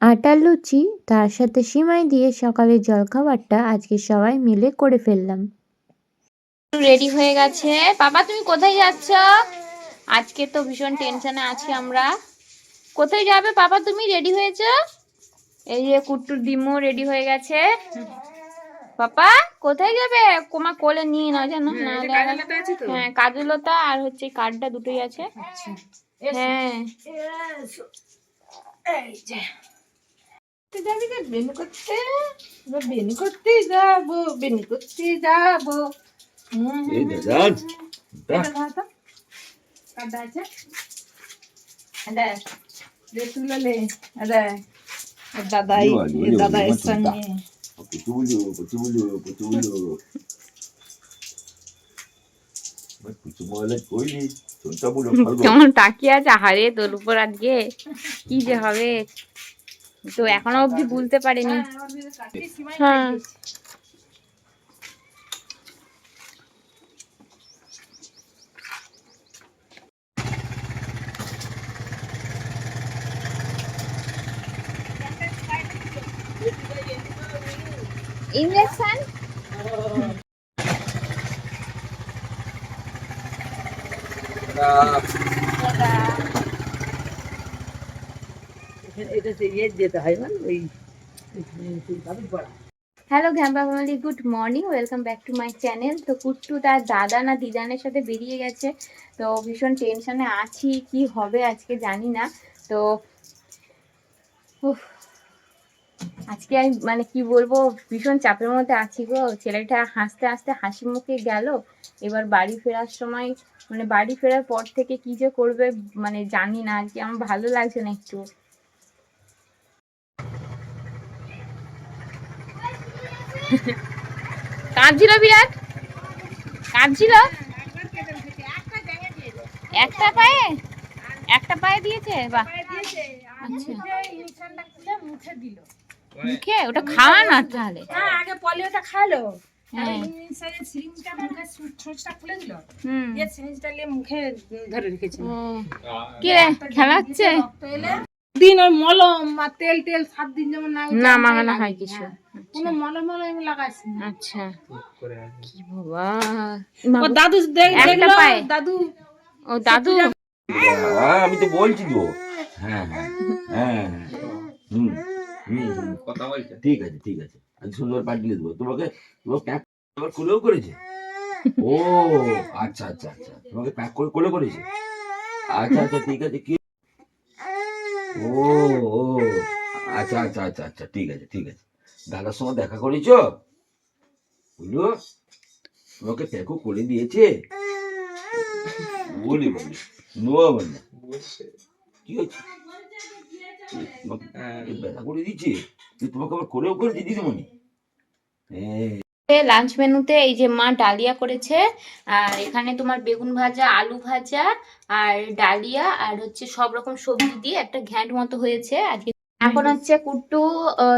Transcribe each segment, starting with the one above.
আটার লুচি তার সাথে সিমাই দিয়ে সকালের জলখাবারটা আজকে সবাই মিলে করে ফেললাম। রেডি হয়ে গেছে। বাবা তুমি কোথায় যাচ্ছ? আজকে তো ভীষণ টেনশনে আছি আমরা। কোথায় যাবে? বাবা তুমি রেডি হয়েছ? এই যে কুট্টুর ডিমও রেডি হয়ে গেছে। পাপা কোথায় যাবে? কোমা কোলে নিয়ে নাও জানো নাহলে আবার- হ্যাঁ কাজুলতা আর হচ্ছে কার্ডটা দুটোই আছে। হ্যাঁ। যাবি বেনি করতে এবার বেনি করতে যাব বেনি করতে যাব। এই দাদান দাদাই সঙ্গে। কেমন তাকিয়ে আছে? হারে তোর উপর আজকে কি যে হবে? তো এখনও অবধি বুঝতে পারিনি। হ্যাঁ। Injection hello ঘ্যাম্পা family, good morning, welcome back to my channel. তো কুট্টু তার দাদা না দিদানের সাথে বেরিয়ে গেছে, তো ভীষণ টেনশনে আছি, কি হবে আজকে জানি না। তো আজকে আমি মানে কি বলব, ভীষণ চাপের মধ্যে আছি গো। ছেলেটা হাসতে হাসতে হাসি মুখে গেল, এবার বাড়ি ফেরার সময় মানে বাড়ি ফেরার পর থেকে কি যে করবে মানে জানি না, আজকে আমার ভালো লাগছে না একটু। কাঁদছিল বিরাট? কাঁদছিল? একটা পায়ে? একটা পায়ে দিয়েছে? বাহ। আচ্ছা। মুখে? ওটা খাওয়া না তাহলে। হ্যাঁ। আগে পলিওটা খালো হ্যাঁ মুখে খুলে দিল হুম। দিয়ে নিয়ে মুখে ধরে রেখেছে ও। কি রে? খেলাচ্ছে দিন ওই মলম তেল টেল সাত দিন যেমন না না মাখানো হয় কিছু। কোনো মলম মলম আমি লাগাইছি না। আচ্ছা। কি বাবা? ও দাদু দেখ- দেখল দাদু। ও দাদু। হ্যাঁ আমি তো বলছি তো। হ্যাঁ হ্যাঁ হ্যাঁ হুম হুম হুম, কথা বলছে। ঠিক আছে ঠিক আছে। আজ সুন্দর পাঠিয়ে দেবো। তোমাকে প্যাক আবার করেছে? ও আচ্ছা আচ্ছা আচ্ছা। তোমাকে প্যাক করে কোলে করেছে? আচ্ছা আচ্ছা ঠিক আছে। কি ও ও আচ্ছা আচ্ছা আচ্ছা আচ্ছা ঠিক আছে ঠিক আছে। দাদার সঙ্গে দেখা করেছ? বুঝলো তোমাকে প্যাকও করে দিয়েছে? বলি বলি নোয়া বলে। কি তোমাকে ব্যথা করে দিচ্ছে তোমাকে আবার করেও করেছে দিদিমণি? হ্যাঁ। লাঞ্চ মেনুতে এই যে মা ডালিয়া করেছে আর এখানে তোমার বেগুন ভাজা আলু ভাজা আর ডালিয়া আর হচ্ছে সব রকম সবজি দিয়ে একটা ঘ্যাঁট মতো হয়েছে। আজকে এখন হচ্ছে কুট্টু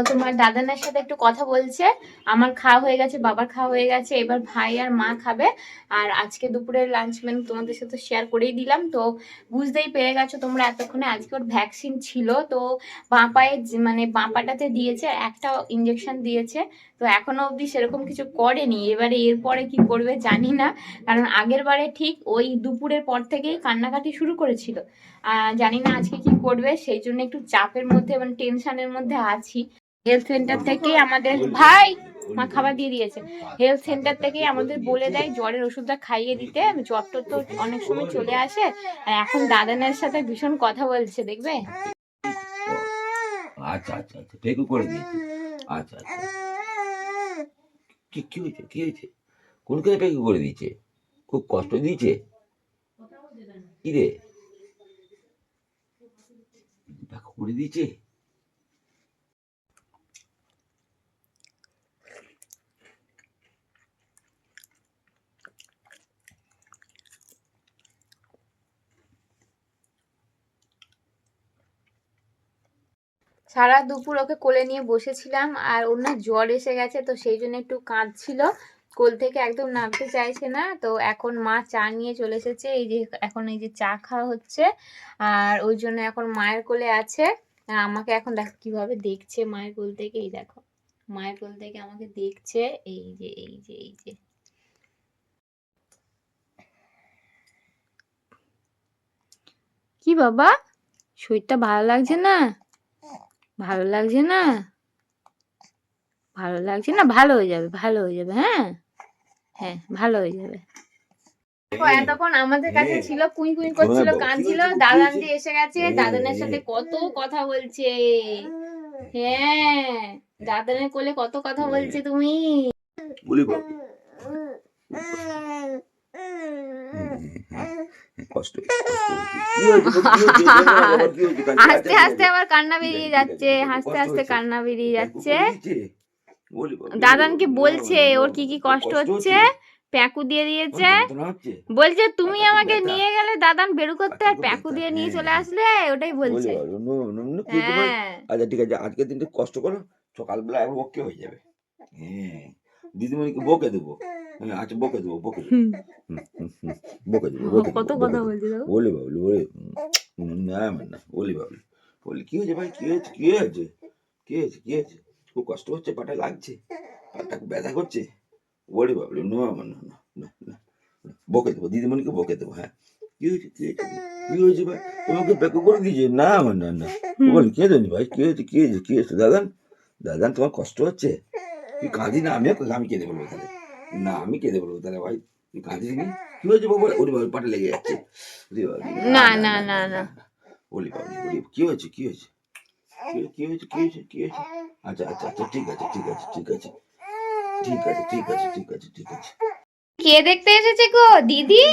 তোমার দাদানের সাথে একটু কথা বলছে। আমার খাওয়া হয়ে গেছে বাবার খাওয়া হয়ে গেছে এবার ভাই আর মা খাবে। আর আজকে দুপুরের লাঞ্চ মেনু তোমাদের সাথে শেয়ার করেই দিলাম। তো বুঝতেই পেরে গেছো তোমরা এতক্ষণে আজকে ওর ভ্যাকসিন ছিল। তো বাঁ পায়ে মানে বাঁ পাটাতে দিয়েছে একটা ইঞ্জেকশন দিয়েছে। তো এখনও অবধি সেরকম কিছু করেনি। এবারে এরপরে কি করবে জানি না। কারণ আগের বারে ঠিক ওই দুপুরের পর থেকেই কান্নাকাটি শুরু করেছিল। জানি না আজকে কি করবে। সেই জন্য একটু চাপের মধ্যে মানে টেনশনের মধ্যে আছি। হেলথ সেন্টার থেকে আমাদের ভাই মা খাবার দিয়ে দিয়েছে। হেলথ সেন্টার থেকে আমাদের বলে দেয় জ্বরের ওষুধটা খাইয়ে দিতে। জ্বরটা তো অনেক সময় চলে আসে। আর এখন দাদানের সাথে ভীষণ কথা বলছে, দেখবে? আচ্ছা আচ্ছা আচ্ছা টেকু করে দিয়েছে। আচ্ছা আচ্ছা। কি কি হয়েছে? কি হয়েছে? কোনখানে পেকু করে দিয়েছে? খুব কষ্ট দিয়েছে? কি রে? করে দিয়েছে? সারা দুপুর ওকে কোলে নিয়ে বসেছিলাম আর না জ্বর এসে গেছে, তো সেই জন্য একটু কাঁদছিল। কোল থেকে একদম নামতে চাইছে না, তো এখন মা চা নিয়ে চলে এসেছে, এই যে এখন এই যে চা খাওয়া হচ্ছে আর ওই জন্য এখন মায়ের কোলে আছে। আর আমাকে এখন দেখো কীভাবে দেখছে মায়ের কোল থেকে, এই দেখো, মায়ের কোল থেকে আমাকে দেখছে, এই যে এই যে এই যে। কি বাবা? শরীরটা ভালো লাগছে না? ভালো লাগছে না? ভালো লাগছে না? ভালো হয়ে যাবে ভালো হয়ে যাবে হ্যাঁ? হ্যাঁ ভালো হয়ে যাবে। এতক্ষণ আমাদের কাছে ছিল কুই কুই করছিল কাঁদছিল দাদান হয়েছে? যে এসে গেছে দাদানের সাথে কত কথা বলছে। হ্যাঁ দাদানের কোলে কত কথা বলছে তুমি? বলি কষ্ট কি হয়েছে? আবার কান্না বেরিয়ে যাচ্ছে হাসতে হাসতে কান্না বেরিয়ে যাচ্ছে দাদানকে বলছে ওর কি কি কষ্ট হচ্ছে প্যাকু দিয়ে দিয়েছে? বলছে তুমি আমাকে নিয়ে গেলে দাদান বেরু করতে আর প্যাকু দিয়ে নিয়ে হ্যাঁ। চলে আসলে ওটাই বলছে হ্যাঁ আচ্ছা ঠিক আছে আজকের দিনটা কষ্ট করো সকালবেলা ওকে হয়ে যাবে হ্যাঁ দিদিমণিকে বকে দেবো হ্যাঁ আচ্ছা বকে দেবো বকে দেবো বকে দেবো বকে কত কথা। বলছে বলি বাবলু বলি না না বলি বাবলু বলি কি হয়েছে ভাই কি হয়েছে কি হয়েছে কি হয়েছে কি হয়েছে খুব কষ্ট হচ্ছে পাটা লাগছে পাটা ব্যথা করছে বলি বাবলু নো আমার না না না না। বকে দেবো দিদিমণিকে বকে দেবো হ্যাঁ কি হয়েছে কি হয়েছে কি হয়েছে ভাই তোমাকে বেকু করে দিয়েছে না আমার না না বলি কে জানি ভাই কি হয়েছে কি হয়েছে কি হয়েছে দাদান দাদান তোমার কষ্ট হচ্ছে তুই কাঁদি না আমিও আমি কেঁদে বলব তাহলে না আমি কেঁদে বলব তাহলে ভাই? তুই কাঁদিস নি? কি হয়েছে বাবা ওরে বাবা পাটা লেগে যাচ্ছে। না, না, না, না। বলি বাবা বলি কি হয়েছে কি হয়েছে? কি- কি হয়েছে কি হয়েছে কি হয়েছে? আচ্ছা আচ্ছা আচ্ছা ঠিক আছে ঠিক আছে ঠিক আছে। ঠিক আছে ঠিক আছে ঠিক আছে ঠিক আছে। কে দেখতে এসেছে গো? দিদি?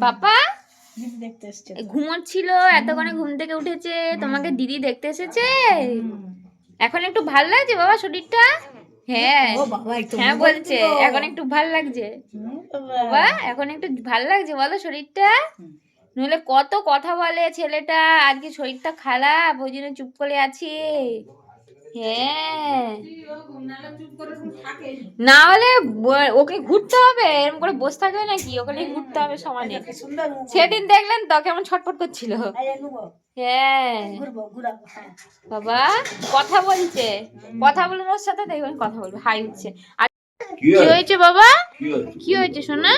পাপা দিদি দেখতে এসছে ঘুমোচ্ছিল এতক্ষণে ঘুম থেকে উঠেছে। তোমাকে দিদি দেখতে এসেছে? এখন একটু ভালো লাগছে বাবা শরীরটা? হ্যাঁ হ্যাঁ বলছে এখন একটু ভালো লাগছে। বাবা। বাবা এখন একটু ভালো লাগছে বলো শরীরটা? নইলে কত কথা বলে ছেলেটা আজকে শরীরটা খারাপ ওই জন্য চুপ করে আছি। হ্যাঁ। না হলে ওকে ঘুরতে হবে এরকম করে বসে থাকবে নাকি? ওকে নিয়ে ঘুরতে হবে সমানে। মুখ। সেদিন দেখলেন তো কেমন ছটফট করছিল। হ্যাঁ। হ্যাঁ। বাবা কথা বলছে। কথা বলে ওর সাথে দেখবেন কথা বলবে। হাই হচ্ছে আর কি হয়েছে বাবা? কি হয়েছে? কি হয়েছে সোনা?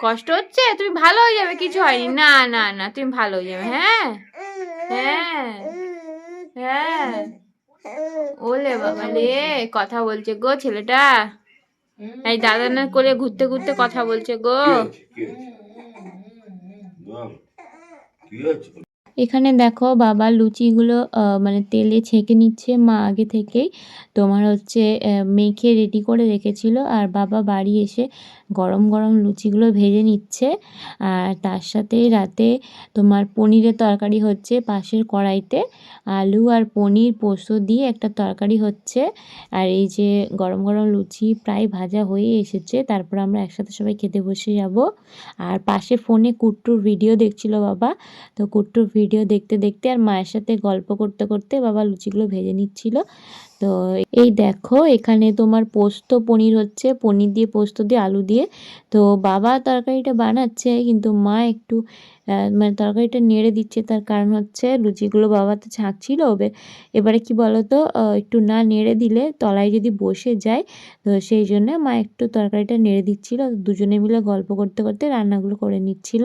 কষ্ট হচ্ছে? তুমি ভালো হয়ে যাবে কিছু হয়নি। না না না তুমি ভালো হয়ে যাবে। হ্যাঁ। হ্যাঁ। হ্যাঁ। ওলে বাবা রে কথা বলছে গো ছেলেটা। এই দাদানের করে ঘুরতে ঘুরতে কথা বলছে গো। এখানে দেখো বাবা লুচিগুলো মানে তেলে ছেঁকে নিচ্ছে মা আগে থেকেই। তোমার হচ্ছে মেখে রেডি করে রেখেছিল আর বাবা বাড়ি এসে গরম গরম লুচিগুলো ভেজে নিচ্ছে। আর তার সাথে রাতে তোমার পনিরের তরকারি হচ্ছে পাশের কড়াইতে। আলু আর পনির পোস্ত দিয়ে একটা তরকারি হচ্ছে। আর এই যে গরম গরম লুচি প্রায় ভাজা হয়ে এসেছে, তারপর আমরা একসাথে সবাই খেতে বসে যাব। আর পাশে ফোনে কুট্টুর ভিডিও দেখছিল বাবা, তো কুট্টুর ভিডিও দেখতে দেখতে আর মায়ের সাথে গল্প করতে করতে বাবা লুচিগুলো ভেজে নিচ্ছিল। তো এই দেখো, এখানে তোমার পোস্ত, পনির হচ্ছে। পনির দিয়ে পোস্ত, দিয়ে আলু দিয়ে। তো বাবা তরকারিটা বানাচ্ছে, কিন্তু মা একটু মানে তরকারিটা নেড়ে দিচ্ছে। তার কারণ হচ্ছে লুচিগুলো বাবা তো ছাঁকছিল এবার কি বলতো একটু না নেড়ে দিলে তলায় যদি বসে যায়, তো সেই জন্য মা একটু তরকারিটা নেড়ে দিচ্ছিল। দুজনে মিলে গল্প করতে করতে রান্নাগুলো করে নিচ্ছিল।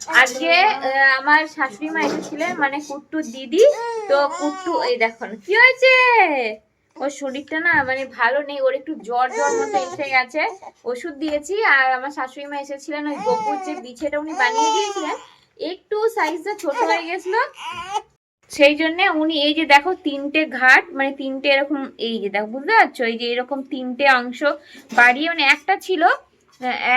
আজকে আমার শাশুড়ি মা এসেছিলেন মানে কুট্টু দিদি। তো কুট্টু, এই দেখো কি হয়েছে? ওর শরীরটা না মানে ভালো নেই, ওর একটু জ্বর জ্বর মতো এসে গেছে। ওষুধ দিয়েছি, আর আমার শাশুড়ি মা এসেছিলেন ওই গোপুর যে বিছেটা উনি বানিয়ে দিয়েছিলেন। একটু সাইজটা ছোট হয়ে গেছিল। সেই জন্য উনি, এই যে দেখো, তিনটে ঘাট মানে তিনটে এরকম, এই যে দেখো, বুঝতে পারছ? এই যে এরকম তিনটে অংশ বাড়িয়ে মানে একটা ছিল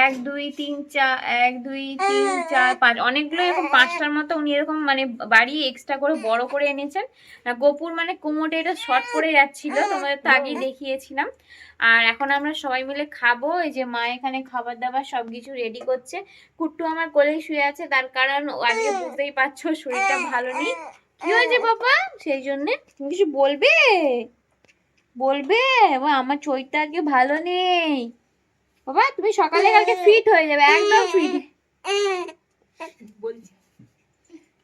এক, দুই, তিন, চার, এক, দুই, তিন, চার, পাঁচ, অনেকগুলো এরকম পাঁচটার মতো উনি এরকম মানে বাড়িয়ে এক্সট্রা করে বড় করে এনেছেন। গোপুর মানে কোমোটে এটা শর্ট পড়ে যাচ্ছিল তোমাদের তো আগেই দেখিয়েছিলাম। আর এখন আমরা সবাই মিলে খাব, এই যে মা এখানে খাবার দাবার সব কিছু রেডি করছে। কুট্টু আমার কোলেই শুয়ে আছে, তার কারণ আজকে বুঝতেই পারছ শরীরটা ভালো নেই। কি হয়েছে বাবা সেই জন্যে তুমি কিছু বলবে? বলবে? আমার শরীরটা আজকে ভালো নেই। বাবা তুমি সকালে কালকে ফিট হয়ে যাবে একদম ফিট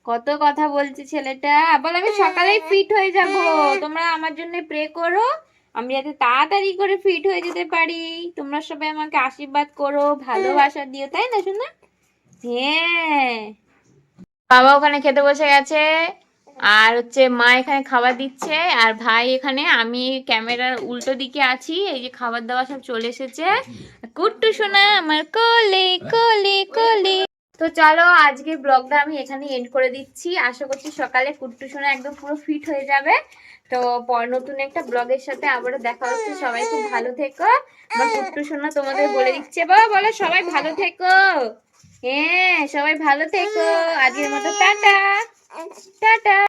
কত কথা বলছে ছেলেটা। বল আমি সকালেই ফিট হয়ে যাব। তোমরা আমার জন্য প্রে করো। আমি যাতে তাড়াতাড়ি করে ফিট হয়ে যেতে পারি। তোমরা সবাই আমাকে আশীর্বাদ করো ভালোবাসা দিও তাই না শোনা হ্যাঁ। বাবা ওখানে খেতে বসে গেছে। আর হচ্ছে মা এখানে খাবার দিচ্ছে, আর ভাই এখানে, আমি ক্যামেরার উল্টো দিকে আছি, এই যে খাবার দাবার সব চলে এসেছে। কুট্টু সোনা আমার কোলে কোলে কোলে। তো চলো আজকে ব্লগটা আমি এখানে এন্ড করে দিচ্ছি। আশা করছি সকালে কুট্টু সোনা একদম পুরো ফিট হয়ে যাবে। তো নতুন একটা ব্লগের সাথে আবারও দেখা হচ্ছে। সবাই খুব ভালো থেকো। আমার কুট্টু সোনা তোমাদের বলে দিচ্ছে, বাবা বলো সবাই ভালো থেকো। হ্যাঁ সবাই ভালো থেকো। আজকের মতো টাটা। টাটা।